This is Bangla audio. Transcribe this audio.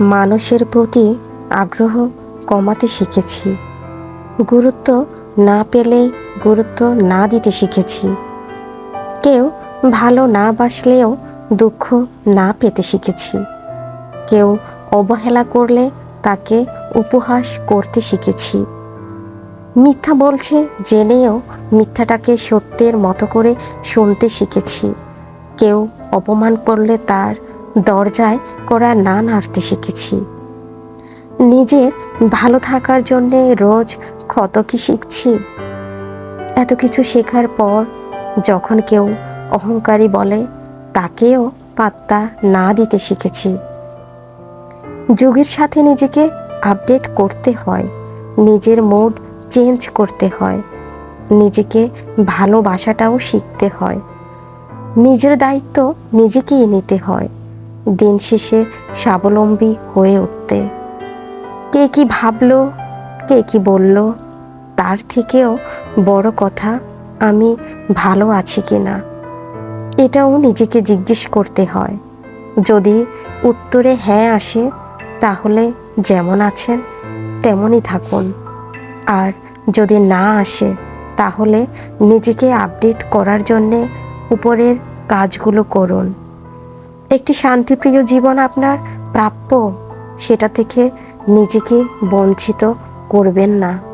মানুষের প্রতি আগ্রহ কমাতে শিখেছি। গুরুত্ব না পেলে গুরুত্ব না দিতে শিখেছি। কেউ ভালো না বাসলেও দুঃখ না পেতে শিখেছি। কেউ অবহেলা করলে তাকে উপহাস করতে শিখেছি। মিথ্যা বলছে জেনেও মিথ্যাটাকে সত্যের মতো করে শুনতে শিখেছি। কেউ অপমান করলে তার দরজায় করা না নাড়তে শিখেছি। নিজের ভালো থাকার জন্যে রোজ কত কি শিখছি? এত কিছু শেখার পর যখন কেউ অহংকারী বলে, তাকেও পাত্তা না দিতে শিখেছি। যুগের সাথে নিজেকে আপডেট করতে হয়, নিজের মুড চেঞ্জ করতে হয়, নিজেকে ভালোবাসাটাও শিখতে হয়। নিজের দায়িত্ব নিজেকেই নিতে হয়। দিন শেষে স্বাবলম্বী হয়ে উঠতে। কে কি ভাবলো, কে কি বলল, তার থেকেও বড় কথা, আমি ভালো আছি কি না এটাও নিজেকে জিজ্ঞেস করতে হয়। যদি উত্তরে হ্যাঁ আসে, তাহলে যেমন আছেন, তেমনই থাকুন। আর যদি না আসে, তাহলে নিজেকে আপডেট করার জন্যে উপরের কাজগুলো করুন। একটি শান্তিপ্রিয় জীবন আপনার প্রাপ্য সেটা থেকে নিজেকে বঞ্চিত করবেন না।